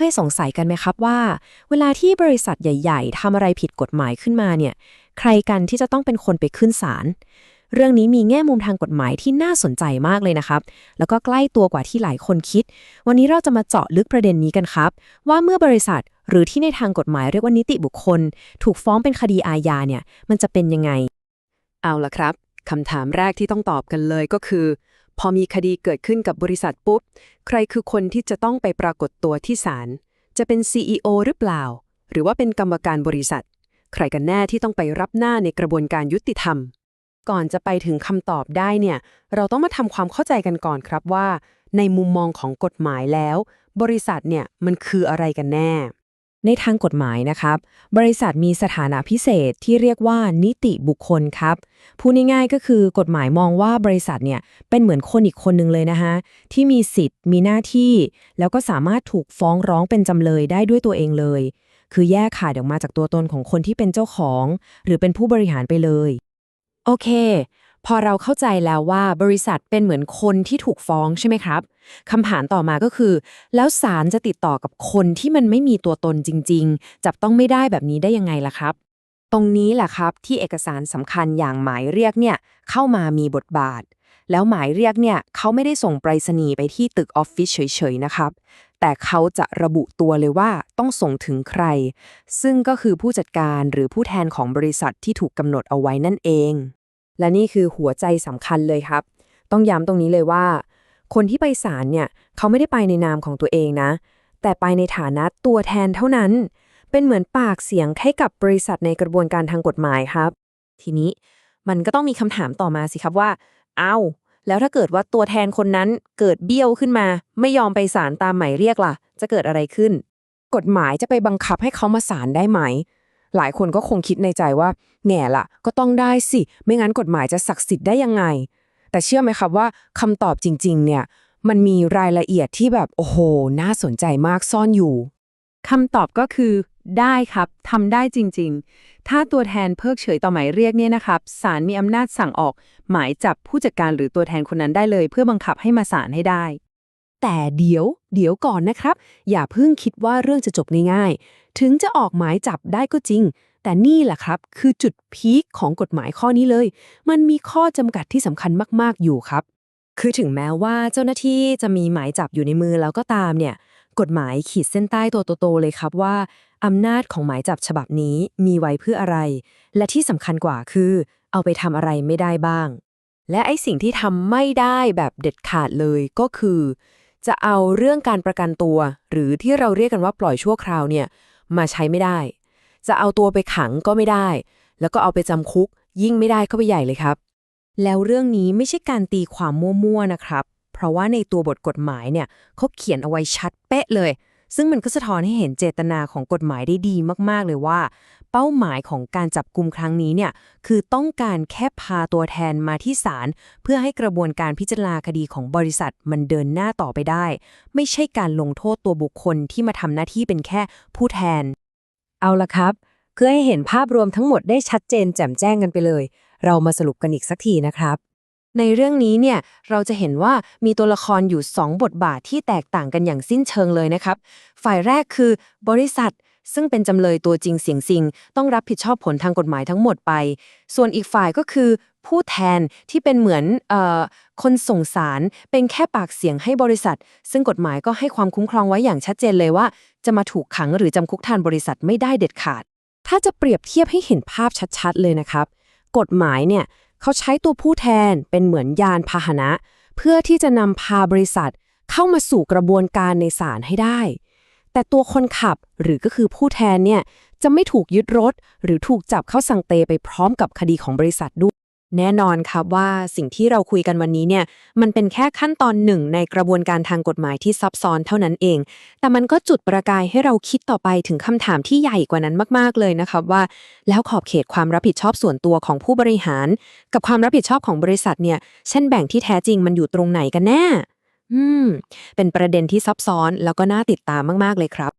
เคยสงสัยกันไหมครับว่า เวลาที่บริษัทใหญ่ ๆทำอะไรผิดกฎหมายขึ้นมาเนี่ย ใครกันที่จะต้องเป็นคนไปขึ้นศาลเรื่องนี้มีแง่มุมทางกฎหมายที่น่าสนใจมากเลยนะครับ แล้วก็ใกล้ตัวกว่าที่หลายคนคิด วันนี้เราจะมาเจาะลึกประเด็นนี้กันครับ ว่าเมื่อบริษัทหรือที่ในทางกฎหมายเรียกว่านิติบุคคล ถูกฟ้องเป็นคดีอาญาเนี่ย มันจะเป็นยังไง เอาละครับคำถามแรกที่ต้องตอบกันเลยก็คือ พอมีคดีเกิดขึ้นกับบริษัทปุ๊บ ใครคือคนที่จะต้องไปปรากฏตัวที่ศาล จะเป็น CEO หรือเปล่า หรือว่าเป็นกรรมการบริษัท ใครกันแน่ที่ต้องไปรับหน้าในกระบวนการยุติธรรม ก่อนจะไปถึงคำตอบได้เนี่ย เราต้องมาทำความเข้าใจกันก่อนครับว่า ในมุมมองของกฎหมายแล้ว บริษัทเนี่ยมันคืออะไรกันแน่ ในทางกฎหมายนะครับ บริษัทมีสถานะพิเศษที่เรียกว่านิติบุคคลครับพูดง่ายๆก็คือกฎหมายมองว่าบริษัทเนี่ยเป็นเหมือนคนอีกคนหนึ่งเลยนะฮะที่มีสิทธิ์ มีหน้าที่ แล้วก็สามารถถูกฟ้องร้องเป็นจำเลยได้ด้วยตัวเองเลย คือแยกขาดออกมาจากตัวตนของคนที่เป็นเจ้าของ หรือเป็นผู้บริหารไปเลย โอเค พอเราเข้าใจแล้วว่าบริษัทเป็นเหมือนคนที่ถูกฟ้องใช่ไหมครับคำถามต่อมาก็คือ แล้วศาลจะติดต่อกับคนที่มันไม่มีตัวตนจริง ๆ จับต้องไม่ได้แบบนี้ได้ยังไงล่ะครับ ตรงนี้แหละครับที่เอกสารสำคัญอย่างหมายเรียกเนี่ยเข้ามามีบทบาท แล้วหมายเรียกเนี่ยเขาไม่ได้ส่งไปรษณีย์ไปที่ตึกออฟฟิศเฉยๆนะครับ แต่เขาจะระบุตัวเลยว่าต้องส่งถึงใคร ซึ่งก็คือผู้จัดการหรือผู้แทนของบริษัทที่ถูกกำหนดเอาไว้นั่นเอง และนี่คือหัวใจสำคัญเลยครับ ต้องย้ำตรงนี้เลยว่า คนที่ไปศาลเนี่ยเขาไม่ได้ไปในนามของตัวเองนะ แต่ไปในฐานะตัวแทนเท่านั้น เป็นเหมือนปากเสียงให้กับบริษัทในกระบวนการทางกฎหมายครับ ทีนี้มันก็ต้องมีคำถามต่อมาสิครับว่า เอ้า แล้วถ้าเกิดว่าตัวแทนคนนั้นเกิดเบี้ยวขึ้นมา ไม่ยอมไปศาลตามหมายเรียกล่ะ จะเกิดอะไรขึ้น กฎหมายจะไปบังคับให้เขามาศาลได้ไหม หลายคนก็คงคิดในใจว่าแง่ละก็ต้องได้สิ ไม่งั้นกฎหมายจะศักดิ์สิทธิ์ได้ยังไง แต่เชื่อไหมครับว่าคำตอบจริง ๆ เนี่ย มันมีรายละเอียดที่แบบโอ้โห น่าสนใจมากซ่อนอยู่คำตอบก็คือ ได้ครับทำได้จริง ๆ ถ้าตัวแทนเพิกเฉยต่อหมายเรียกเนี่ยนะครับศาลมีอำนาจสั่งออก หมายจับผู้จัดการหรือตัวแทนคนนั้นได้เลย เพื่อบังคับให้มาศาลให้ได้ แต่เดี๋ยว เดี๋ยวก่อนนะครับ อย่าเพิ่งคิดว่าเรื่องจะจบง่ายๆ ถึงจะออกหมายจับได้ก็จริง แต่นี่แหละครับ คือจุดพีคของกฎหมายข้อนี้เลย มันมีข้อจำกัดที่สำคัญมากๆอยู่ครับ คือถึงแม้ว่าเจ้าหน้าที่จะมีหมายจับอยู่ในมือแล้วก็ตามเนี่ย กฎหมายขีดเส้นใต้ตัวโตๆเลยครับว่าอำนาจของหมายจับฉบับนี้มีไว้เพื่ออะไร และที่สำคัญกว่าคือ เอาไปทำอะไรไม่ได้บ้าง และไอ้สิ่งที่ทำไม่ได้แบบเด็ดขาดเลยก็คือ จะเอาเรื่องการประกันตัว หรือที่เราเรียกกันว่าปล่อยชั่วคราวเนี่ยมาใช้ไม่ได้ จะเอาตัวไปขังก็ไม่ได้ แล้วก็เอาไปจำคุก ยิ่งไม่ได้เข้าไปใหญ่เลยครับ แล้วเรื่องนี้ไม่ใช่การตีความมั่วๆนะครับ เพราะว่าในตัวบทกฎหมายเนี่ยเขาเขียนเอาไว้ชัดเป๊ะเลย ซึ่งมันก็สะท้อนให้เห็นเจตนาของกฎหมายได้ดีมากๆเลยว่า เป้าหมายของการจับกลุ่มครั้งนี้เนี่ยคือต้องการแค่พาตัวแทนมาที่ศาลเพื่อให้กระบวนการพิจารณาคดีของบริษัทมันเดินหน้าต่อไปได้ ไม่ใช่การลงโทษตัวบุคคลที่มาทำหน้าที่เป็นแค่ผู้แทน เอาละครับ เพื่อให้เห็นภาพรวมทั้งหมดได้ชัดเจนแจ่มแจ้งกันไปเลย เรามาสรุปกันอีกสักทีนะครับในเรื่องนี้เนี่ยเราจะเห็นว่ามีตัวละครอยู่ 2 บทบาทที่แตกต่างกันอย่างสิ้นเชิงเลยนะครับ ฝ่ายแรกคือบริษัท ซึ่งเป็นจำเลยตัวจริงเสียงจริง ต้องรับผิดชอบผลทางกฎหมายทั้งหมดไป ส่วนอีกฝ่ายก็คือผู้แทนที่เป็นเหมือนเอ่อคนส่งสารเป็นแค่ปากเสียงให้บริษัท ซึ่งกฎหมายก็ให้ความคุ้มครองไว้อย่างชัดเจนเลยว่า จะมาถูกขังหรือจำคุกทานบริษัทไม่ได้เด็ดขาด ถ้าจะเปรียบเทียบให้เห็นภาพชัดๆ เลยนะครับ กฎหมายเนี่ยเขาใช้ตัวผู้แทนเป็นเหมือนยานพาหนะ เพื่อที่จะนำพาบริษัทเข้ามาสู่กระบวนการในศาลให้ได้ แต่ตัวคนขับหรือก็คือผู้แทนเนี่ยจะไม่ถูกยึดรถ หรือถูกจับเข้าสังเตไปพร้อมกับคดีของบริษัทด้วย แน่นอนครับว่าสิ่งที่เราคุยกันวันนี้เนี่ยมันเป็นแค่ขั้นตอนหนึ่งในกระบวนการทางกฎหมายที่ซับซ้อนเท่านั้นเอง แต่มันก็จุดประกายให้เราคิดต่อไปถึงคำถามที่ใหญ่กว่านั้นมากๆเลยนะครับว่า แล้วขอบเขตความรับผิดชอบส่วนตัวของผู้บริหาร กับความรับผิดชอบของบริษัทเนี่ยเส้นแบ่งที่แท้จริงมันอยู่ตรงไหนกันแน่ อืม เป็นประเด็นที่ซับซ้อนแล้วก็น่าติดตามมาก ๆ เลยครับ